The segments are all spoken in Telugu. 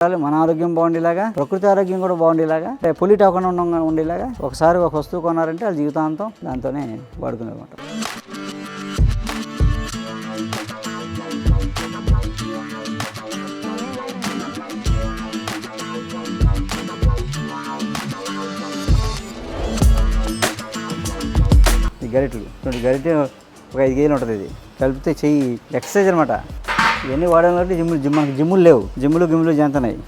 మన ఆరోగ్యం బాగుండేలాగా ప్రకృతి ఆరోగ్యం కూడా బాగుండేలాగా అంటే పొల్యూట్ అవ్వకుండా ఉండేలాగా ఒకసారి ఒక వస్తువు కొన్నారంటే వాళ్ళ జీవితాంతం దాంతోనే వాడుకునేమాట గరిటలు గరిటెలు గరిటె ఒక ఐదు కేజీలు ఉంటుంది ఇది. కలిపితే చెయ్యి ఎక్సర్సైజ్ అనమాట. ఇవన్నీ వాడడం కాబట్టి జిమ్లు జిమ్ మనకి జిమ్ములు లేవు. జిమ్ములు గిమ్ములు చేస్తున్నాయి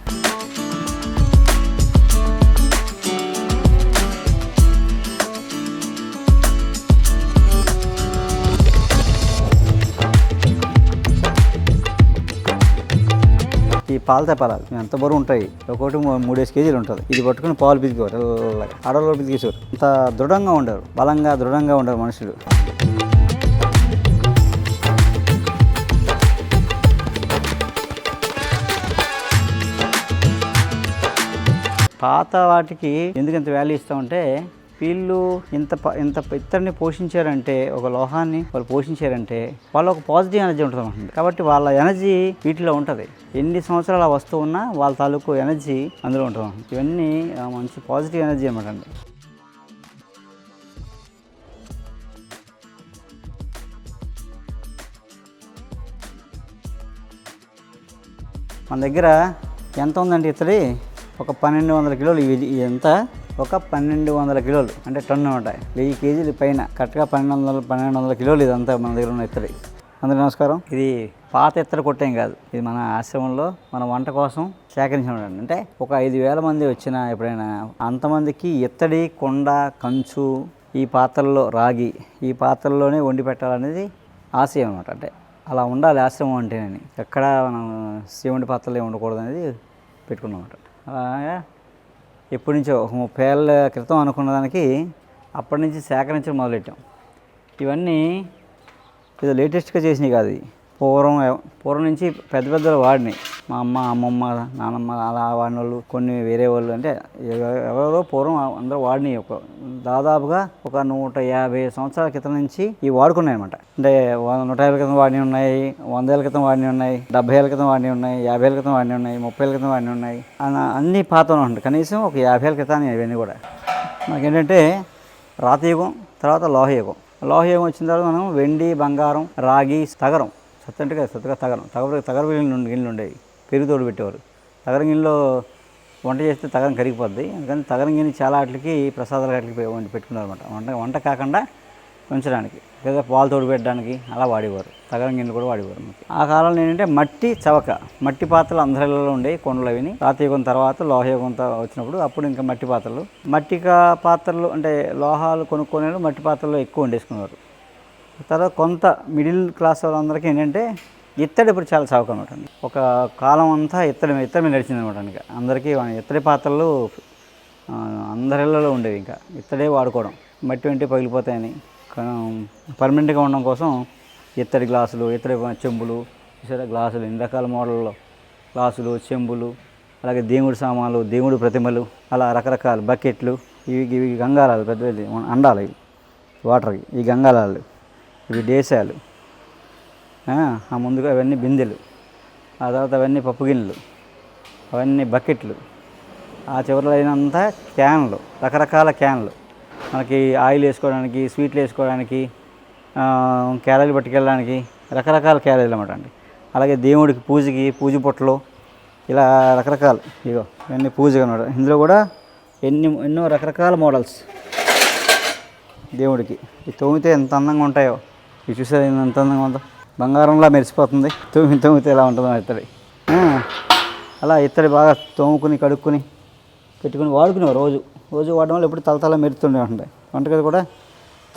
ఈ పాలు తెప్పాలి ఎంత బరువు ఉంటాయి. ఒకటి మూడేసి కేజీలు ఉంటుంది. ఇది పట్టుకుని పాలు పితికేవారు. అడవులో ఆడవాళ్ళు పితికేసేవారు అంత దృఢంగా ఉండరు బలంగా దృఢంగా ఉండరు మనుషులు పాత వాటికి ఎందుకు ఇంత వాల్యూ ఇస్తామంటే వీళ్ళు ఇంత ప- ఇంత ఇతరుని పోషించారంటే ఒక లోహాన్ని వాళ్ళు పోషించారంటే వాళ్ళ ఒక పాజిటివ్ ఎనర్జీ ఉంటుంది కాబట్టి వాళ్ళ ఎనర్జీ వీటిలో ఉంటుంది. ఎన్ని సంవత్సరాలు ఆ వస్తువు ఉన్నా వాళ్ళ తాలూకు ఎనర్జీ అందులో ఉంటుంది ఇవన్నీ మంచి పాజిటివ్ ఎనర్జీ అనమాట అండి. మన దగ్గర ఎంత ఉందంటే ఇతడి ఒక పన్నెండు వందల కిలోలు ఇది ఎంత? ఒక పన్నెండు వందల కిలోలు. అంటే టన్ను ఉంటాయి వెయ్యి కేజీలు పైన. కరెక్ట్గా పన్నెండు వందల పన్నెండు వందల కిలోలు ఇదంతా మన దగ్గర ఉన్న ఇత్తడి. అందరూ నమస్కారం. ఇది పాత ఇత్తడి కొట్టేం కాదు. ఇది మన ఆశ్రమంలో మన వంట కోసం సేకరించిన అంటే ఒక ఐదు వేల మంది వచ్చిన ఎప్పుడైనా అంతమందికి ఇత్తడి కొండ కంచు ఈ పాత్రల్లో రాగి ఈ పాత్రల్లోనే వండి పెట్టాలనేది ఆశయం అనమాట అంటే అలా ఉండాలి ఆశ్రమం అంటేనని. ఎక్కడ మనం శివుడి పాత్రలు ఉండకూడదు అనేది పెట్టుకున్నాం అలాగా ఎప్పటి నుంచో ఒక ముప్పై ఏళ్ళ క్రితం అనుకున్న దానికి అప్పటి నుంచి సేకరించడం మొదలెట్టాం. ఇవన్నీ ఇది లేటెస్ట్గా చేసినవి కాదు పూర్వం పూర్వం నుంచి పెద్ద పెద్దలు వాడినాయి. మా అమ్మ అమ్మమ్మ నానమ్మ అలా వాడిన వాళ్ళు కొన్ని వేరే వాళ్ళు అంటే ఎవరెవరో పూర్వం అందరూ వాడినాయి ఒక దాదాపుగా ఒక నూట యాభై సంవత్సరాల క్రితం నుంచి ఇవి వాడుకున్నాయి అనమాట అంటే నూట యాభై క్రితం వాడినవి ఉన్నాయి వంద ఏళ్ళ క్రితం వాడినవి ఉన్నాయి డెబ్బై ఏళ్ళ క్రితం వాడినవి ఉన్నాయి యాభై ఏళ్ళ క్రితం వాడినవి ఉన్నాయి ముప్పై ఏళ్ళ క్రితం వాడినవి ఉన్నాయి. అన్న- అన్నీ ఉంటాయి. కనీసం ఒక యాభై ఏళ్ళ క్రితం ఇవన్నీ కూడా. మాకేంటంటే రాతయుగం తర్వాత లోహయుగం. లోహయుగం వచ్చిన తర్వాత మనం వెండి బంగారం రాగి తగరం సత్తంటే అంటే కదా తగరం తగర తగర గిన్నెలు గిన్నెలు ఉండేవి. పెరుగు తోడు పెట్టేవారు. తగరం గిన్నెలో వంట చేస్తే తగరం కరిగిపోద్ది. అందుకని తగరం గిన్నె చాలా వాటికి ప్రసాదాలు వాటికి వండి పెట్టుకున్నారు అనమాట వంట వంట కాకుండా ఉంచడానికి. లేదా పాలు తోడు పెట్టడానికి అలా వాడేవారు. తగరం గిన్నెలు కూడా వాడేవారు మనకి. ఆ కాలంలో ఏంటంటే మట్టి చవక మట్టి పాత్రలు అందరిలో ఉండేవి కొండలు అవిని. రాతయుగం తర్వాత లోహయుగం వచ్చినప్పుడు అప్పుడు ఇంకా మట్టి పాత్రలు. మట్టి పాత్రలు అంటే లోహాలు కొనుక్కునే మట్టి పాత్రలు ఎక్కువ వండేసుకునేవారు తర్వాత కొంత మిడిల్ క్లాస్ వాళ్ళందరికీ ఏంటంటే ఇత్తడి ఇప్పుడు చాలా చవక అనమాట అండి ఒక కాలం అంతా ఇత్తడి ఇత్తడి మీద నడిచింది అనమాట ఇంకా. అందరికీ ఇత్తడి పాత్రలు అందరిళ్ళలో ఉండేవి ఇంకా. ఇత్తడే వాడుకోవడం. మట్టి వెంటే పగిలిపోతాయని. పర్మనెంట్గా ఉండడం కోసం ఇత్తడి గ్లాసులు ఇత్తడి చెంబులు చూసారా గ్లాసులు ఎన్ని రకాల మోడల్లో. గ్లాసులు చెంబులు అలాగే దేవుడి సామాన్లు దేవుడి ప్రతిమలు అలా రకరకాల బకెట్లు ఇవి ఇవి గంగాలాలు పెద్ద పెద్ద అండాలు ఇవి ఈ గంగాలాలు ఇవి దేశాలు. ఆ ముందుగా అవన్నీ బిందెలు. ఆ తర్వాత అవన్నీ పప్పు గిన్నెలు. అవన్నీ బకెట్లు. ఆ చివరిలో అయినంత క్యాన్లు రకరకాల క్యాన్లు. మనకి ఆయిల్ వేసుకోవడానికి స్వీట్లు వేసుకోవడానికి క్యాలరీలు పట్టుకెళ్ళడానికి రకరకాల క్యాలరీలు అన్నమాట అండి. అలాగే దేవుడికి పూజకి పూజ పొట్టలు ఇలా రకరకాలు. ఇగో ఇవన్నీ పూజగా అనమాట ఇందులో కూడా ఎన్ని ఎన్నో రకరకాల మోడల్స్ దేవుడికి. ఈ తోమితే ఎంత అందంగా ఉంటాయో. ఇవి చూసారు? ఎంత అందంగా ఉందో. బంగారంలా మెరిసిపోతుంది. తోమి తోమితే ఎలా ఉంటుందో ఇత్తడి అలా ఇత్తడి బాగా తోముకుని కడుక్కుని పెట్టుకుని వాడుకునేవారు రోజు. రోజు వాడడం వల్ల ఎప్పుడు తలతల మెరుతుండే ఉంటాయి వంటగది కూడా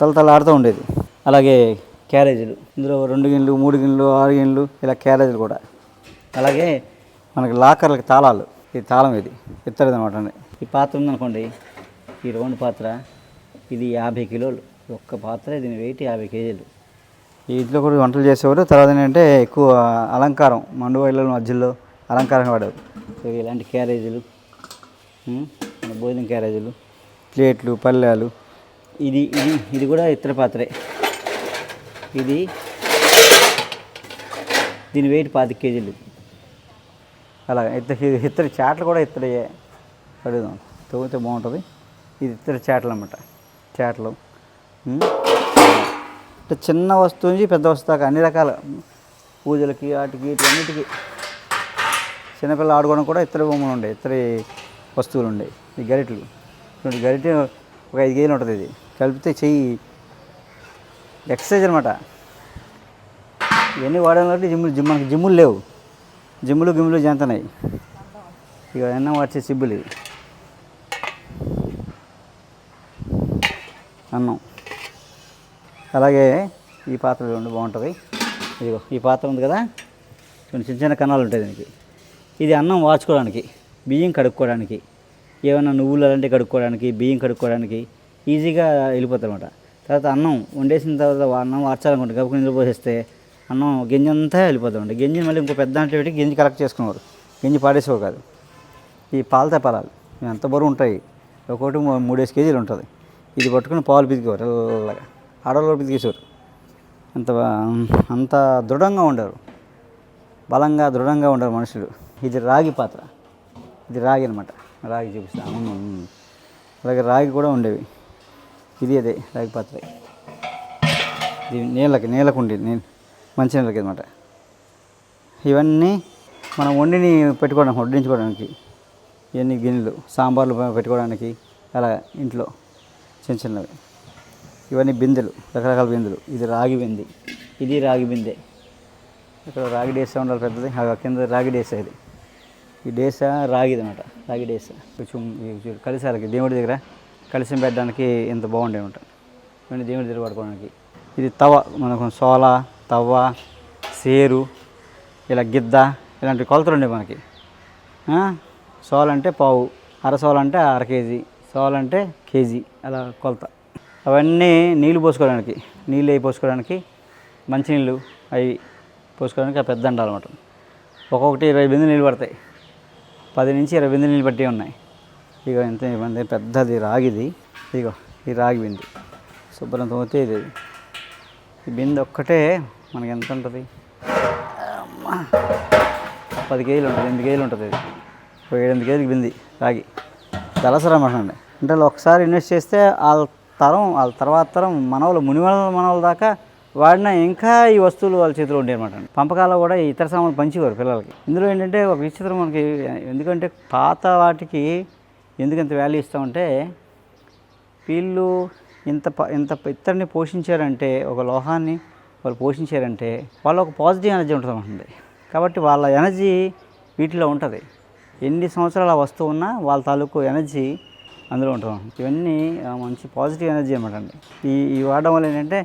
తలతల ఆడుతూ ఉండేది. అలాగే క్యారేజీలు. ఇందులో రెండు గిన్నెలు మూడు గిన్నెలు ఆరు గిన్నెలు ఇలా క్యారేజీలు కూడా. అలాగే మనకి లాకర్లకి తాళాలు. ఇది తాళం ఇది. ఇత్తడి అనమాట అండి. ఈ పాత్ర ఉందనుకోండి. ఈ రౌండ్ పాత్ర. ఇది యాభై కిలోలు. ఒక్క పాత్ర దీని వెయిట్ యాభై కేజీలు. ఈ ఇంట్లో కూడా వంటలు చేసేవారు. తర్వాత ఏంటంటే ఎక్కువ అలంకారం మండు మధ్యలో అలంకారం వాడేవారు. ఇలాంటి క్యారేజీలు భోజనం క్యారేజీలు ప్లేట్లు పళ్ళాలు. ఇది ఇది ఇది కూడా ఇతర పాత్రే. ఇది దీని వెయిట్ పాతి కేజీలు. అలా ఇత్తడి ఇత్తడి చాట్లు కూడా ఇత్తడియే అడుగుదాం. తవ్వితే బాగుంటుంది. ఇది ఇత్తడి చాట్లు. అన్నమాట చాట్లు అంటే చిన్న వస్తువు నుంచి పెద్ద వస్తువు దాకా అన్ని రకాల. పూజలకి వాటికి అన్నిటికీ. చిన్నపిల్లలు ఆడుకోవడం కూడా ఇతర బొమ్మలు ఉండే ఇతర వస్తువులు ఉండే ఈ గరిటెలు. ఇటువంటి గరిటె ఒక ఐదు కేజీలు ఉంటుంది ఇది. కలిపితే చెయ్యి ఎక్సర్సైజ్ అనమాట ఇవన్నీ వాడడం కాబట్టి జిమ్లు జిమ్ మనకి జిమ్ములు లేవు. జిమ్ములు గిమ్ములు జంతనాయి ఇక ఎన్న వచ్చే సిబ్బులు ఇవి. అన్నం. అలాగే ఈ పాత్ర చూడండి బాగుంటుంది ఇదిగో ఈ పాత్ర ఉంది కదా? కొన్ని చిన్న చిన్న కణాలు ఉంటాయి దీనికి. ఇది అన్నం వాచుకోవడానికి బియ్యం కడుక్కోవడానికి ఏమైనా నువ్వులు అలాంటివి కడుక్కోవడానికి బియ్యం కడుక్కోవడానికి ఈజీగా వెళ్ళిపోతుంది అనమాట తర్వాత అన్నం వండేసిన తర్వాత అన్నం వార్చాలనుకుంటే గబుకుని నిద్ర పోసేస్తే అన్నం గింజ అంతా వెళ్ళిపోతుంది గింజ మళ్ళీ ఇంకో పెద్ద అంటే పెట్టి గింజ కలెక్ట్ చేసుకునేవారు. గింజ పాడేసేవారు కాదు. ఈ పాలతో పాలాలు ఎంత బరువు ఉంటాయి? ఒక్కొక్కటి మూడేసి కేజీలు ఉంటుంది. ఇది పట్టుకుని పాలు పితికేవారు ఇలాగా ఆడవాళ్ళు పితికేసేవారు. అంత అంత దృఢంగా ఉండరు. బలంగా దృఢంగా ఉండరు మనుషులు. ఇది రాగి పాత్ర. ఇది రాగి అనమాట రాగి చూపిస్తాను అలాగే రాగి కూడా ఉండేవి. ఇది అదే రాగి పాత్ర. ఇది నీళ్ళకి నీళ్ళకు ఉండేది నేను మంచి నీళ్ళకి అనమాట ఇవన్నీ మనం వండిని పెట్టుకోవడానికి వడ్డించుకోవడానికి ఇవన్నీ గిన్నెలు సాంబార్లు పెట్టుకోవడానికి అలా ఇంట్లో చిన్న చిన్నవి. ఇవన్నీ బిందెలు రకరకాల బిందెలు. ఇది రాగి బింది. ఇది రాగి బిందె. ఇక్కడ రాగి డేసా ఉండాలి పెద్దది. కింద రాగి డేసా ఇది. ఈ డేసా రాగిది అనమాట రాగి డేసా. కొంచెం కలిసాలకి. దేవుడి దగ్గర కలిసి పెట్టడానికి ఇంత బాగుండే అనమాట ఇవన్నీ దేవుడి దగ్గర పడుకోవడానికి. ఇది తవ. మనకు సోల తవ్వ సేరు ఇలా గిద్ద ఇలాంటి కొలతలు ఉండే మనకి. సోలంటే సోల అంటే పావు. అర సోల అంటే అర కేజీ. సోలంటే కేజీ. అలా కొలత. అవన్నీ నీళ్ళు పోసుకోవడానికి నీళ్ళు అవి పోసుకోవడానికి మంచినీళ్ళు అవి పోసుకోవడానికి ఆ పెద్ద అండాలన్నమాట ఒక్కొక్కటి ఇరవై బిందు నీళ్ళు పడతాయి. పది నుంచి ఇరవై బిందు నీళ్ళు పట్టి ఉన్నాయి. ఇక ఎంత ఇబ్బంది పెద్దది రాగిది. ఇగో ఈ రాగి బింది. శుభ్రం తోతే ఇది. ఈ బిందు ఒక్కటే మనకి ఎంత ఉంటుంది? పది కేజీలు ఉంటుంది ఎనిమిది కేజీలు ఉంటుంది ఇది. ఒక ఏడెనిమిది కేజీలు బింది రాగి. దళసరం అండి అంటే ఒకసారి ఇన్వెస్ట్ చేస్తే వాళ్ళ తరం వాళ్ళ తర్వాత తరం మనవలు మునివల మనవల దాకా వాడిన ఇంకా ఈ వస్తువులు వాళ్ళ చేతిలో ఉండేవి అనమాట పంపకాల్లో కూడా ఇతర సామాన్లు పంచేవారు పిల్లలకి. ఇందులో ఏంటంటే ఒక విచిత్రం మనకి ఎందుకంటే పాత వాటికి ఎందుకు ఇంత వాల్యూ ఇస్తామంటే వీళ్ళు ఇంత ప- ఇంత ఇతరుని పోషించారంటే ఒక లోహాన్ని వాళ్ళు పోషించారంటే వాళ్ళ ఒక పాజిటివ్ ఎనర్జీ ఉంటుంది కాబట్టి వాళ్ళ ఎనర్జీ వీటిలో ఉంటుంది. ఎన్ని సంవత్సరాలు వస్తువు ఉన్నా వాళ్ళ తాలూకు ఎనర్జీ అందులో ఉంటుంది ఇవన్నీ మంచి పాజిటివ్ ఎనర్జీ అనమాట అండి. ఈ ఈ వాడడం వల్ల ఏంటంటే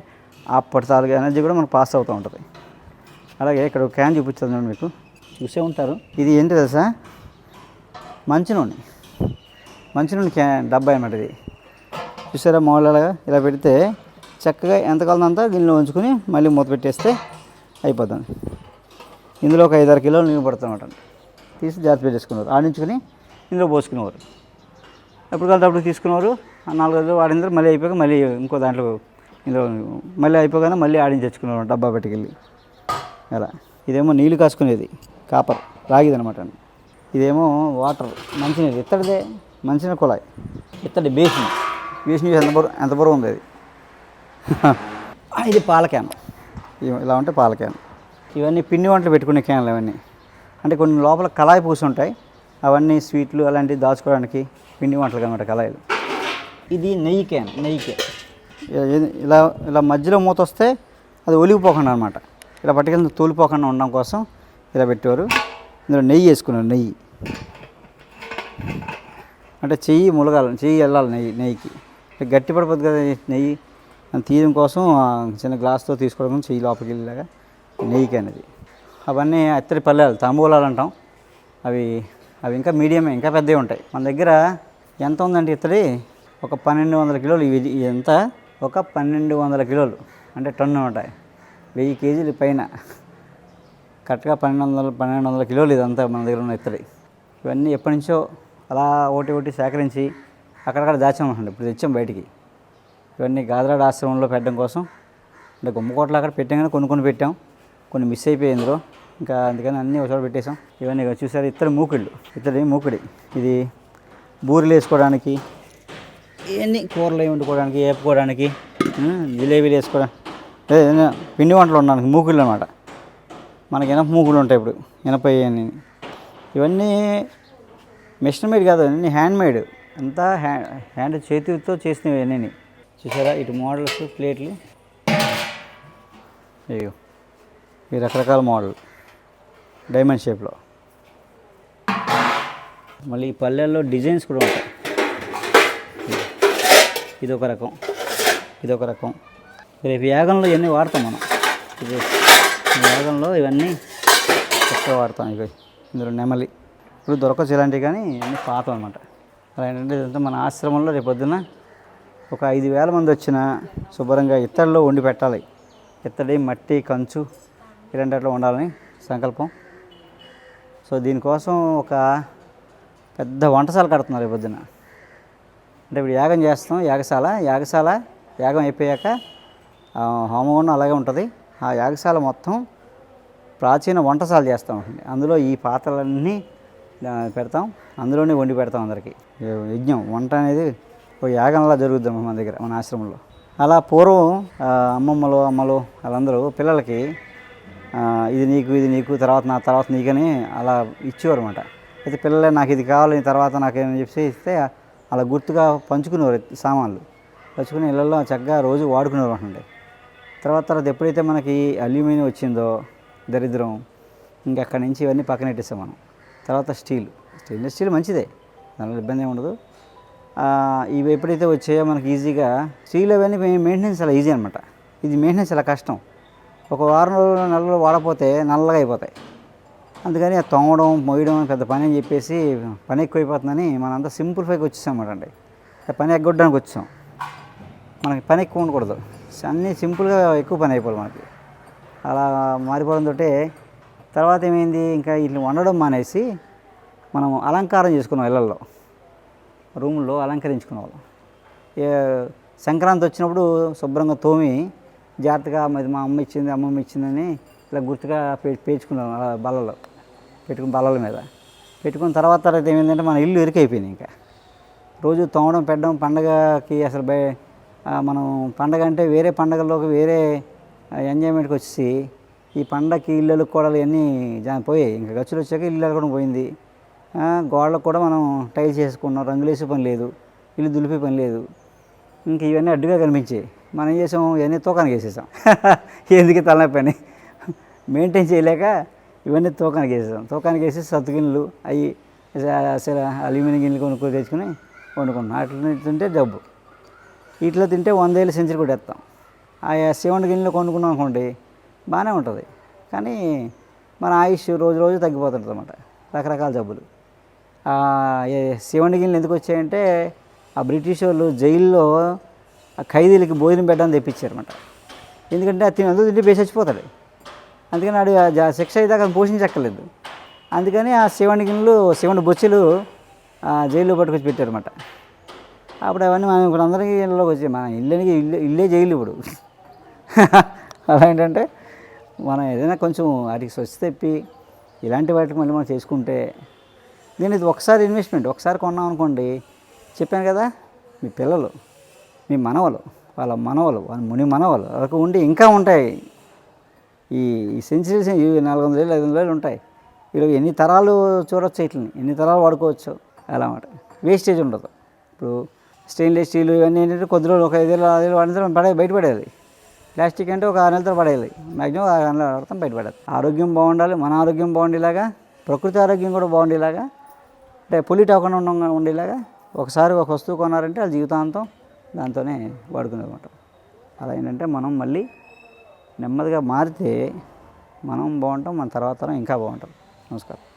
అప్పటి తాలూకు ఎనర్జీ కూడా మనకు పాస్ అవుతూ ఉంటుంది. అలాగే ఇక్కడ ఒక క్యాన్ చూడండి మీకు. చూసే ఉంటారు. ఇది ఏంటి తెలుసా? మంచి నూనె మంచి నూనె క్యాన్ డబ్బా అనమాట ఇది. చూసారా మామూలుగా? ఇలా పెడితే చక్కగా ఎంత కాలం అంతా దీనిలో ఉంచుకొని మళ్ళీ మూత పెట్టేస్తే అయిపోతుంది. ఇందులో ఒక ఐదారు కిలోలు నీళ్ళు పడుతుంది అనమాట తీసి జాగ్రత్త పెట్టేసుకున్నారు ఆడించుకొని ఇందులో పోసుకునేవారు. ఎప్పుడు కలితే అప్పుడు తీసుకునేవారు ఆ నాలుగు రోజులు తర్వాత మళ్ళీ అయిపోయాక మళ్ళీ ఇంకో దాంట్లో ఇందులో మళ్ళీ అయిపోగానే మళ్ళీ ఆడించి తెచ్చుకునేవారు డబ్బా పెట్టుకెళ్ళి. అలా. ఇదేమో నీళ్ళు కాసుకునేది కాపర్ రాగిది అనమాట ఇదేమో వాటర్ మంచినీళ్ళు ఇత్తడిదే మంచినీళ్ళ కుళాయి. ఇత్తడి బేసిన్. బేసిన్ ఎంత బరువు ఎంత బరువు ఉంది అది? ఇది పాల క్యాన్. ఇలా ఉంటే పాల క్యాన్. ఇవన్నీ పిండి వంటలు పెట్టుకునే క్యాన్లు అవన్నీ. అంటే కొన్ని లోపల కళాయి పూసి ఉంటాయి. అవన్నీ స్వీట్లు అలాంటివి దాచుకోవడానికి పిండి వంటలు అనమాట కళాయిలు. ఇది నెయ్యి క్యాన్ నెయ్యి క్యాన్ ఇలా ఇలా మధ్యలో మూత వస్తే అది ఒలిగిపోకుండా అనమాట ఇలా పట్టుకెళ్ళి తోలిపోకుండా ఉండడం కోసం ఇలా పెట్టేవారు. ఇందులో నెయ్యి వేసుకున్నారు నెయ్యి. అంటే చెయ్యి ములగాలి చెయ్యి వెళ్ళాలి నెయ్యి నెయ్యికి. గట్టి పడిపోద్ది కదా నెయ్యి. తీయడం కోసం చిన్న గ్లాస్తో తీసుకోవడం చెయ్యి లోపలికి వెళ్ళేలాగా నెయ్యికి అనేది అవన్నీ అత్తరి పల్లెలు తాంబూలాలు అంటాం. అవి అవి ఇంకా మీడియమే ఇంకా పెద్దవి ఉంటాయి. మన దగ్గర ఎంత ఉందంటే ఇత్తడి? ఒక పన్నెండు వందల కిలోలు. ఇవి ఇది ఎంత? ఒక పన్నెండు వందల కిలోలు. అంటే టన్ను ఉంటాయి వెయ్యి కేజీలు పైన. కరెక్ట్గా పన్నెండు వందల పన్నెండు వందల కిలోలు ఇదంతా మన దగ్గర ఉన్న ఇత్తడి. ఇవన్నీ ఎప్పటి నుంచో అలా ఒకటి ఒకటి సేకరించి అక్కడక్కడ దాచామండి ఇప్పుడు తెచ్చాం బయటికి. ఇవన్నీ గాదరాడ ఆశ్రమంలో పెట్టడం కోసం. అంటే గుమ్మకోటలో అక్కడ పెట్టాం కానీ కొన్ని కొన్ని పెట్టాం. కొన్ని మిస్ అయిపోయాయి ఇందులో. ఇంకా అందుకని అన్నీ ఒకసారి పెట్టేసాం ఇవన్నీ చూసారు? ఇత్తడి మూకుళ్ళు. ఇత్తడి మూకుడి. ఇది బూరెలు వేసుకోవడానికి ఇవన్నీ కూరలు వండుకోవడానికి వేపుకోవడానికి జిలేబీలు వేసుకోవడానికి పిండి వంటలు ఉండడానికి మూకుళ్ళు అనమాట మనకి ఇనప మూకులు ఉంటాయి ఇప్పుడు ఇనప ఇవన్నీ ఇవన్నీ మిషన్ మేడ్ కాదు అన్నీ హ్యాండ్ మేడ్. అంతా హ్యాండ్ హ్యాండ్ చేతితో చేసినవి అన్నీ చూసారా ఇటు మోడల్స్ ప్లేట్లు? అయ్యో ఈ రకరకాల మోడల్ డైమండ్ షేప్లో. మళ్ళీ ఈ పల్లెల్లో డిజైన్స్ కూడా ఉంటాయి. ఇదొక రకం. ఇదొక రకం. రేపు యాగంలో ఇవన్నీ వాడతాం మనం. ఇది యాగంలో ఇవన్నీ ఎక్కువ వాడతాం ఇవి. ఇందులో నెమలి. ఇప్పుడు దొరకచ్చు ఇలాంటివి కానీ ఇవన్నీ పాత అనమాట అలా ఏంటంటే ఇదంతా మన ఆశ్రమంలో రేపు పొద్దున్న ఒక ఐదు వేల మంది వచ్చిన శుభ్రంగా ఇత్తడిలో వండి పెట్టాలి. ఇత్తడి మట్టి కంచు ఇలాంటి అట్లా ఉండాలని సంకల్పం. సో దీనికోసం ఒక పెద్ద వంటశాల కడుతున్నారు ఈ పొద్దున. అంటే ఇప్పుడు యాగం చేస్తాం యాగశాల యాగశాల యాగం అయిపోయాక హోమగుండం అలాగే ఉంటుంది. ఆ యాగశాల మొత్తం ప్రాచీన వంటశాల చేస్తాం. అందులో ఈ పాత్రలన్నీ పెడతాం. అందులోనే వండి పెడతాం అందరికీ. యజ్ఞం వంట అనేది ఒక యాగంలా జరుగుద్ది మన దగ్గర మన ఆశ్రమంలో. అలా పూర్వం అమ్మమ్మలు అమ్మలు వాళ్ళందరూ పిల్లలకి ఇది నీకు ఇది నీకు తర్వాత నా తర్వాత నీకని అలా ఇచ్చేవారు అనమాట అయితే పిల్లలే నాకు ఇది కావాలి తర్వాత నాకేమని చెప్పి ఇస్తే అలా గుర్తుగా పంచుకునేవారు సామాన్లు. పంచుకుని ఇళ్ళల్లో చక్కగా రోజు వాడుకునేవారు అంటుండే. తర్వాత తర్వాత ఎప్పుడైతే మనకి అల్యూమినియం వచ్చిందో దరిద్రం ఇంకా అక్కడి నుంచి ఇవన్నీ పక్కన పెట్టేస్తాం మనం. తర్వాత స్టీల్. స్టెయిన్లెస్ స్టీల్ మంచిదే దానిలో ఇబ్బంది ఉండదు. ఇవి ఎప్పుడైతే వచ్చాయో మనకి ఈజీగా స్టీల్ అవన్నీ మెయింటెనెన్స్ అలా ఈజీ అనమాట ఇది మెయింటెనెన్స్ అలా కష్టం. ఒక వారం రోజులు నెలలో వాడపోతే నల్లగా అయిపోతాయి. అందుకని ఆ తోమడం మోయడం పెద్ద పని అని చెప్పేసి పని ఎక్కువైపోతుందని మనంతా సింప్లిఫైకి వచ్చేసాం అండి. పని ఎగ్గొట్టడానికి వచ్చాం. మనకి పని ఎక్కువ ఉండకూడదు. అన్నీ సింపుల్గా ఎక్కువ పని అయిపోవాలి మనకి. అలా మారిపోవడంతో తర్వాత ఏమైంది? ఇంకా ఇట్లా వండడం మానేసి మనం అలంకారం చేసుకున్నాం ఇళ్ళల్లో రూముల్లో అలంకరించుకునే వాళ్ళం. సంక్రాంతి వచ్చినప్పుడు శుభ్రంగా తోమి జాగ్రత్తగా మా అమ్మ ఇచ్చింది అమ్మమ్మ ఇచ్చిందని ఇలా గుర్తుగా పే పేర్చుకున్నాం అలా బల్లలో పెట్టుకుని బల్లల మీద. పెట్టుకున్న తర్వాత తర్వాత ఏమైందంటే మన ఇల్లు ఇరుకైపోయింది ఇంకా. రోజు తోమడం పెట్టడం పండగకి అసలు బయ మనం పండగ అంటే వేరే పండగల్లోకి వేరే ఎంజాయ్మెంట్కి వచ్చేసి ఈ పండగకి ఇల్లు కూడా ఇవన్నీ జా పోయాయి. ఇంకా గచ్చులు వచ్చాక ఇల్లు కూడా పోయింది. గోడలకు కూడా మనం టైల్స్ చేసుకున్నాం రంగులేసే పని లేదు ఇల్లు దులిపే పని లేదు. ఇంక ఇవన్నీ అడ్డుగా కనిపించాయి. మనం ఏం చేసాం? ఇవన్నీ తూకానికి వేసేసాం. ఎందుకు తలనొప్పి అని మెయింటైన్ చేయలేక ఇవన్నీ తూకానికి వేసేసాం. తూకానికి వేసి సత్తు గిన్నెలు అవి అసలు అల్యూమినియం గిన్నెలు కొనుక్కొని తెచ్చుకుని వండుకున్నాం. అట్లా తింటే జబ్బు. ఇట్లా తింటే వందేళ్ళు సెంచరీ కూడా వేస్తాం. ఆ శివుని గిన్నెలు కొనుక్కున్నాం అనుకోండి బాగానే ఉంటుంది. కానీ మన ఆయుష్ రోజు రోజు తగ్గిపోతుంది అనమాట రకరకాల జబ్బులు. ఆ గిన్నెలు ఎందుకు వచ్చాయంటే ఆ బ్రిటిష్ వాళ్ళు జైల్లో ఆ ఖైదీలకి భోజనం పెట్టడానికి తెప్పించారన్నమాట. ఎందుకంటే అది తినందుకు తింటే బేసి చచ్చిపోతాడు అందుకని ఆడు ఆ శిక్ష అయ్యేదాకా పోషించక్కర్లేదు. అందుకని ఆ శివుని గిన్నెలు శివుని బొచ్చులు ఆ జైల్లో పట్టుకొచ్చి పెట్టారన్నమాట. అప్పుడు అవన్నీ మనం ఇప్పుడు అందరికీ ఇళ్ళలోకి వచ్చాయి మన ఇల్లునికి ఇల్లు ఇల్లే జైలు ఇప్పుడు. అలా ఏంటంటే మనం ఏదైనా కొంచెం వాటికి స్వచ్ఛ తెప్పి ఇలాంటి వాటికి మళ్ళీ మనం చేసుకుంటే నేను ఇది ఒకసారి ఇన్వెస్ట్మెంట్ ఒకసారి కొన్నాం అనుకోండి చెప్పాను కదా మీ పిల్లలు మీ మనవలు వాళ్ళ మనవలు వాళ్ళ ముని మనవలు వాళ్ళకు ఉండి ఇంకా ఉంటాయి. ఈ ఈ సెంచరీస్ ఈ నాలుగు వందల ఏళ్ళు ఐదు వందల ఏళ్ళు ఉంటాయి. ఈరోజు ఎన్ని తరాలు చూడొచ్చు ఇట్లని ఎన్ని తరాలు వాడుకోవచ్చు అలా అన్నమాట వేస్టేజ్ ఉండదు. ఇప్పుడు స్టెయిన్లెస్ స్టీల్ ఇవన్నీ ఏంటంటే కొద్ది రోజులు ఒక ఐదేళ్ళు ఐదేళ్ళు వాడిన తర్వాత పడే బయటపడేది. ప్లాస్టిక్ అంటే ఒక ఆరు నెలతో పడేది. మ్యాక్సిమం ఆరు నెలల వాడతాం బయటపడేది. ఆరోగ్యం బాగుండాలి మన ఆరోగ్యం బాగుండేలాగా ప్రకృతి ఆరోగ్యం కూడా బాగుండేలాగా అంటే పొల్యూట్ అవ్వకుండా ఉండ ఉండేలాగా ఒకసారి ఒక వస్తువు కొన్నారంటే అది జీవితాంతం దాంతోనే వాడుకునేది అనమాట అలా ఏంటంటే మనం మళ్ళీ నెమ్మదిగా మారితే మనం బాగుంటాం మన తర్వాత ఇంకా బాగుంటాం. నమస్కారం.